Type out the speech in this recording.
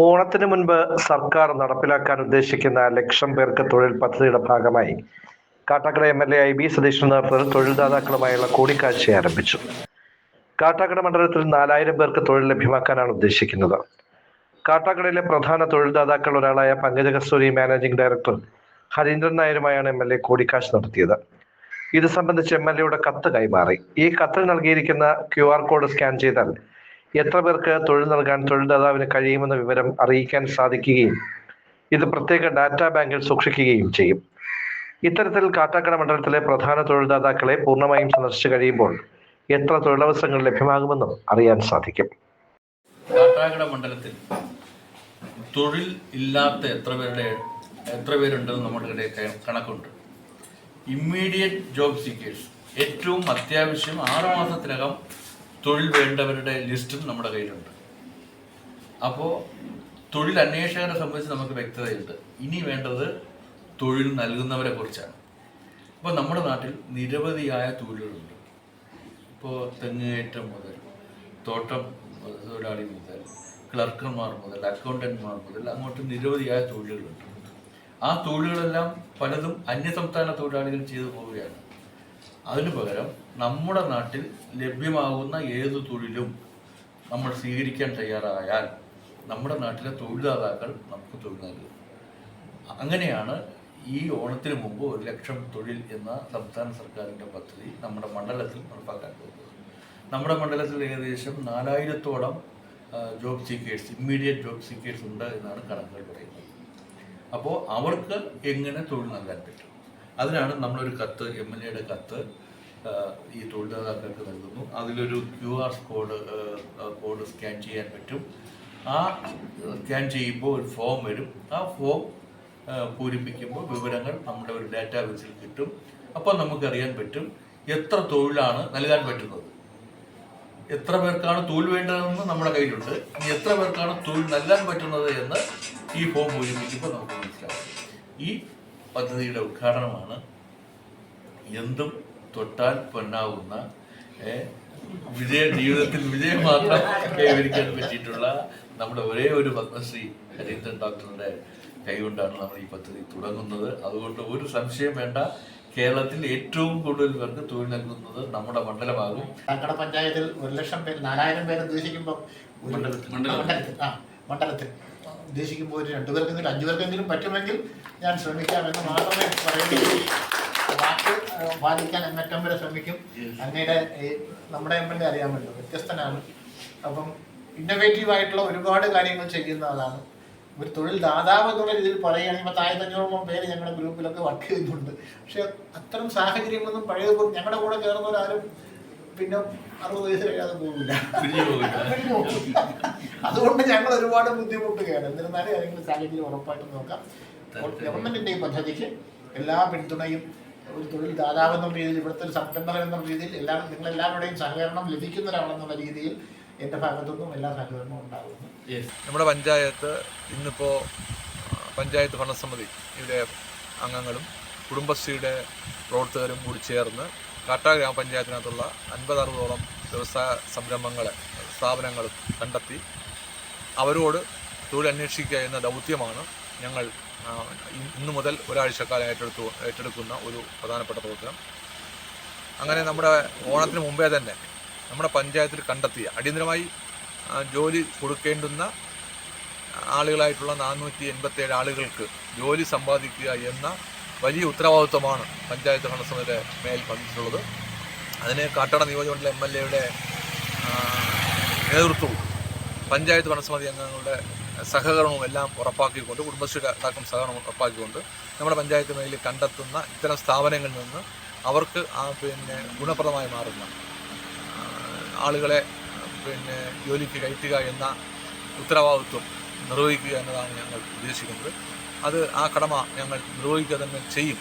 ഓണത്തിന് മുൻപ് സർക്കാർ നടപ്പിലാക്കാൻ ഉദ്ദേശിക്കുന്ന ലക്ഷം പേർക്ക് തൊഴിൽ പദ്ധതിയുടെ ഭാഗമായി Kattakkada M L A I B സതീഷിന്റെ നേതൃത്വത്തിൽ തൊഴിൽദാതാക്കളുമായുള്ള കൂടിക്കാഴ്ച ആരംഭിച്ചു. കാട്ടാക്കട മണ്ഡലത്തിൽ നാലായിരം പേർക്ക് തൊഴിൽ ലഭ്യമാക്കാനാണ് ഉദ്ദേശിക്കുന്നത്. കാട്ടാക്കടയിലെ പ്രധാന തൊഴിൽദാതാക്കൾ ഒരാളായ പങ്കജ കസ്തൂരി മാനേജിംഗ് ഡയറക്ടർ ഹരീന്ദ്രൻ നായരുമായാണ് എം എൽ എ കൂടിക്കാഴ്ച നടത്തിയത്. ഇത് സംബന്ധിച്ച് എം എൽ എയുടെ കത്ത് കൈമാറി. ഈ കത്തിൽ നൽകിയിരിക്കുന്ന ക്യു ആർ കോഡ് സ്കാൻ ചെയ്താൽ എത്ര പേർക്ക് തൊഴിൽ നൽകാൻ തൊഴിൽദാതാവിന് കഴിയുമെന്ന വിവരം അറിയിക്കാൻ സാധിക്കുകയും ഇത് പ്രത്യേക ഡാറ്റാ ബാങ്കിൽ സൂക്ഷിക്കുകയും ചെയ്യും. ഇത്തരത്തിൽ കാട്ടാക്കട മണ്ഡലത്തിലെ പ്രധാന തൊഴിൽദാതാക്കളെ പൂർണമായും സന്ദർശിച്ചു കഴിയുമ്പോൾ എത്ര തൊഴിലവസരങ്ങൾ ലഭ്യമാകുമെന്നും അറിയാൻ സാധിക്കും. കാട്ടാക്കട മണ്ഡലത്തിൽ തൊഴിൽ ഇല്ലാത്ത എത്ര പേരുടെ എത്ര പേരുണ്ടെന്ന് നമ്മുടെ കണക്കുണ്ട്. ഇമ്മീഡിയറ്റ് ജോബ് സീക്കേഴ്സ് ഏറ്റവും അത്യാവശ്യം ആറ് മാസത്തിനകം തൊഴിൽ വേണ്ടവരുടെ ലിസ്റ്റും നമ്മുടെ കയ്യിലുണ്ട്. അപ്പോൾ തൊഴിൽ അന്വേഷകരെ സംബന്ധിച്ച് നമുക്ക് വ്യക്തതയുണ്ട്. ഇനി വേണ്ടത് തൊഴിൽ നൽകുന്നവരെ കുറിച്ചാണ്. ഇപ്പോൾ നമ്മുടെ നാട്ടിൽ നിരവധിയായ തൊഴിലുകളുണ്ട്. ഇപ്പോൾ തെങ്ങുകയറ്റം മുതൽ തോട്ടം തൊഴിലാളി മുതൽ ക്ലർക്കർമാർ മുതൽ അക്കൗണ്ടന്റ്മാർ മുതൽ അങ്ങോട്ട് നിരവധിയായ തൊഴിലുകളുണ്ട്. ആ തൊഴിലുകളെല്ലാം പലതും അന്യസംസ്ഥാന തൊഴിലാളികൾ ചെയ്തു പോവുകയാണ്. അതിനു പകരം നമ്മുടെ നാട്ടിൽ ലഭ്യമാകുന്ന ഏത് തൊഴിലും നമ്മൾ സ്വീകരിക്കാൻ തയ്യാറായാൽ നമ്മുടെ നാട്ടിലെ തൊഴിൽദാതാക്കൾ നമുക്ക് തൊഴിൽ നൽകും. അങ്ങനെയാണ് ഈ ഓണത്തിന് മുമ്പ് ഒരു ലക്ഷം തൊഴിൽ എന്ന സംസ്ഥാന സർക്കാരിന്റെ പദ്ധതി നമ്മുടെ മണ്ഡലത്തിൽ നടപ്പാക്കാൻ പോകുന്നത്. നമ്മുടെ മണ്ഡലത്തിൽ ഏകദേശം നാലായിരത്തോളം job seekers immediate job seekers ഉണ്ട് എന്നാണ് കണക്കുകൾ പറയുന്നത്. അപ്പോൾ അവർക്ക് എങ്ങനെ തൊഴിൽ നൽകാൻ പറ്റും? അതിനാണ് നമ്മളൊരു കത്ത് എം എൽ എയുടെ കത്ത് ഈ തൊഴിൽദാതാക്കൾക്ക് നൽകുന്നു. അതിലൊരു Q R code code scan ചെയ്യാൻ പറ്റും. ആ സ്കാൻ ചെയ്യുമ്പോൾ ഒരു ഫോം വരും. ആ ഫോം പൂരിപ്പിക്കുമ്പോൾ വിവരങ്ങൾ നമ്മുടെ ഒരു ഡാറ്റാബേസിൽ കിട്ടും. അപ്പോൾ നമുക്കറിയാൻ പറ്റും എത്ര തൊഴിലാണ് നൽകാൻ പറ്റുന്നത്. എത്ര പേർക്കാണ് തൊഴിൽ വേണ്ടതെന്ന് നമ്മുടെ കയ്യിലുണ്ട്. ഇനി എത്ര പേർക്കാണ് തൊഴിൽ നൽകാൻ പറ്റുന്നത് എന്ന് ഈ ഫോം പൂരിപ്പിക്കുമ്പോൾ നമുക്ക് മനസ്സിലാവും ഈ പദ്ധതിയുടെ ഉദ്ഘാടനമാണ്. എന്തും തൊട്ടാൽ പൊന്നാവുന്ന വിജയ ജീവിതത്തിൽ വിജയം മാത്രം കൈവരിക്കാൻ പറ്റിയിട്ടുള്ള നമ്മുടെ ഒരേ ഒരു പത്മശ്രീ ഹരീന്ദ്രൻ ഡോക്ടറുടെ കൈകൊണ്ടാണ് നമ്മൾ ഈ പദ്ധതി തുടങ്ങുന്നത്. അതുകൊണ്ട് ഒരു സംശയം വേണ്ട. കേരളത്തിൽ ഏറ്റവും കൂടുതൽ പേർക്ക് തൊഴിൽ നൽകുന്നത് നമ്മുടെ മണ്ഡലമാകും. ഞങ്ങളുടെ പഞ്ചായത്തിൽ ഒരു ലക്ഷം പേര് നാലായിരം പേര് ഉദ്ദേശിക്കുമ്പോൾ. മണ്ഡലത്തിൽ. മണ്ഡലത്തിൽ. ഉദ്ദേശിക്കുമ്പോൾ ഒരു രണ്ടു പേർക്കെങ്കിലും അഞ്ചു പേർക്കെങ്കിലും പറ്റുമെങ്കിൽ ഞാൻ ശ്രമിക്കാം എന്ന് മാത്രമേ പറയുന്നുള്ളൂ. വാക്ക് പാലിക്കാൻ അങ്ങറ്റം വരെ ശ്രമിക്കും. അങ്ങയുടെ നമ്മുടെ എം എൽ എ അറിയാമല്ലോ വ്യത്യസ്തനാണ്. അപ്പം ഇന്നോവേറ്റീവ് ആയിട്ടുള്ള ഒരുപാട് കാര്യങ്ങൾ ചെയ്യുന്ന ആളാണ്. ഒരു തൊഴിൽ ദാതാവ് എന്നുള്ള രീതിയിൽ പറയുകയാണെങ്കിൽ ഇപ്പോൾ ആയിരത്തഞ്ഞൂറോളം പേര് ഞങ്ങളുടെ ഗ്രൂപ്പിലൊക്കെ വർക്ക് ചെയ്യുന്നുണ്ട്. പക്ഷെ അത്തരം സാഹചര്യങ്ങളൊന്നും പഴയ പോലെ ഞങ്ങളുടെ കൂടെ ചേർന്നവരാരും പിന്നെ അറുപത് വയസ്സ് കഴിയാതെ പോകില്ല അതുകൊണ്ട് ഞങ്ങൾ ഒരുപാട് ബുദ്ധിമുട്ടുകയാണ്. എന്നിരുന്നാലും ഏതെങ്കിലും സാഹചര്യം ഉറപ്പായിട്ടും നോക്കാം. ഗവൺമെന്റിന്റെ ഈ പദ്ധതിക്ക് എല്ലാ പിന്തുണയും ഒരു തൊഴിൽ ദാതാവ് എന്ന രീതിയിൽ ഇവിടുത്തെ ഒരു സംരംഭകൻ എന്ന രീതിയിൽ എല്ലാ നിങ്ങൾ എല്ലാവരുടെയും സഹകരണം ലഭിക്കുന്ന ഒരാളെന്നുള്ള രീതിയിൽ എന്റെ ഭാഗത്തുനിന്നും എല്ലാ സഹകരണവും ഉണ്ടാകുന്നു. നമ്മുടെ പഞ്ചായത്ത് ഇന്നിപ്പോ പഞ്ചായത്ത് ഭരണസമിതി ഇവിടെ അംഗങ്ങളും കുടുംബശ്രീയുടെ പ്രവർത്തകരും കൂടി ചേർന്ന് കാട്ടാ ഗ്രാമപഞ്ചായത്തിനകത്തുള്ള അൻപത് അറുപതോളം വ്യവസായ സംരംഭങ്ങളെ സ്ഥാപനങ്ങൾ കണ്ടെത്തി അവരോട് തൊഴിൽ അന്വേഷിക്കുക എന്ന ദൗത്യമാണ് ഞങ്ങൾ ഇന്നു മുതൽ ഒരാഴ്ചക്കാലം ഏറ്റെടുത്തു ഏറ്റെടുക്കുന്ന ഒരു പ്രധാനപ്പെട്ട പ്രവർത്തനം. അങ്ങനെ നമ്മുടെ ഓണത്തിന് മുമ്പേ തന്നെ നമ്മുടെ പഞ്ചായത്തിൽ കണ്ടെത്തിയ അടിയന്തരമായി ജോലി കൊടുക്കേണ്ടുന്ന ആളുകളായിട്ടുള്ള നാനൂറ്റി എൺപത്തേഴ് ആളുകൾക്ക് ജോലി സമ്പാദിക്കുക എന്ന വലിയ ഉത്തരവാദിത്വമാണ് പഞ്ചായത്ത് ഭരണസമിതിയുടെ മേൽ വന്നിട്ടുള്ളത് അതിന് കാട്ടാട നിയോജകമണ്ഡല എം എൽ എയുടെ നേതൃത്വവും പഞ്ചായത്ത് ഭരണസമിതി അംഗങ്ങളുടെ സഹകരണവും എല്ലാം ഉറപ്പാക്കിക്കൊണ്ട് കുടുംബശ്രീയുടെ അടക്കം സഹകരണം ഉറപ്പാക്കിക്കൊണ്ട് നമ്മുടെ പഞ്ചായത്ത് മേഖലയിൽ കണ്ടെത്തുന്ന ഇത്തരം സ്ഥാപനങ്ങളിൽ നിന്ന് അവർക്ക് ആ പിന്നെ ഗുണപ്രദമായി മാറുന്ന ആളുകളെ പിന്നെ ജോലിക്ക് കയറ്റുക എന്ന ഉത്തരവാദിത്വം നിർവഹിക്കുക എന്നതാണ് ഞങ്ങൾ ഉദ്ദേശിക്കുന്നത്. അത് ആ കടമ ഞങ്ങൾ നിർവഹിക്കുക തന്നെ ചെയ്യും.